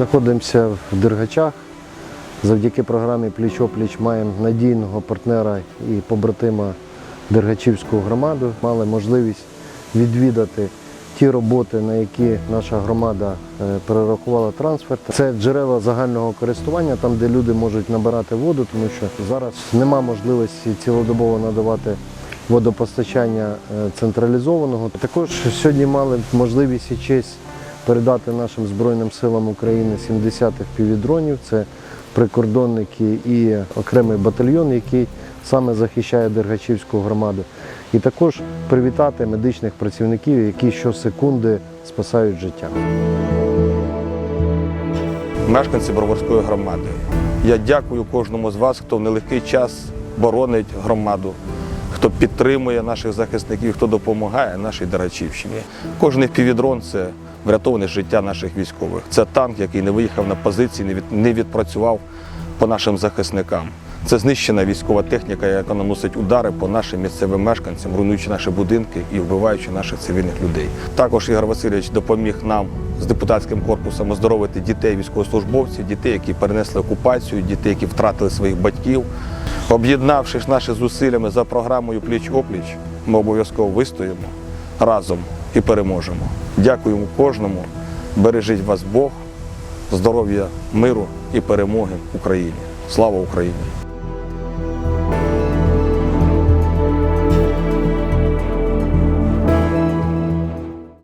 Знаходимося в Дергачах. Завдяки програмі Пліч-опліч маємо надійного партнера і побратима Дергачівську громаду. Мали можливість відвідати ті роботи, на які наша громада е, перерахувала трансфер. Це джерела загального користування, там, де люди можуть набирати воду, тому що зараз нема можливості цілодобово надавати водопостачання е, централізованого. Також сьогодні мали можливість і честь передати нашим Збройним силам України 70 півдронів. Це прикордонники і окремий батальйон, який саме захищає Дергачівську громаду. І також привітати медичних працівників, які щосекунди спасають життя. мешканці Броварської громади. Я дякую кожному з вас, хто в нелегкий час боронить громаду, хто підтримує наших захисників, хто допомагає нашій Дарачівщині. Кожен півідрон це врятоване життя наших військових. Це танк, який не виїхав на позиції, не відпрацював по нашим захисникам. Це знищена військова техніка, яка наносить удари по нашим місцевим мешканцям, руйнуючи наші будинки і вбиваючи наших цивільних людей. Також Ігор Васильович допоміг нам з депутатським корпусом оздоровити дітей військовослужбовців, дітей, які перенесли окупацію, дітей, які втратили своїх батьків. Об'єднавшись наші зусиллями за програмою Пліч-опліч, ми обов'язково вистоїмо разом і переможемо. Дякуємо кожному. Бережіть вас Бог, здоров'я, миру і перемоги Україні. Слава Україні!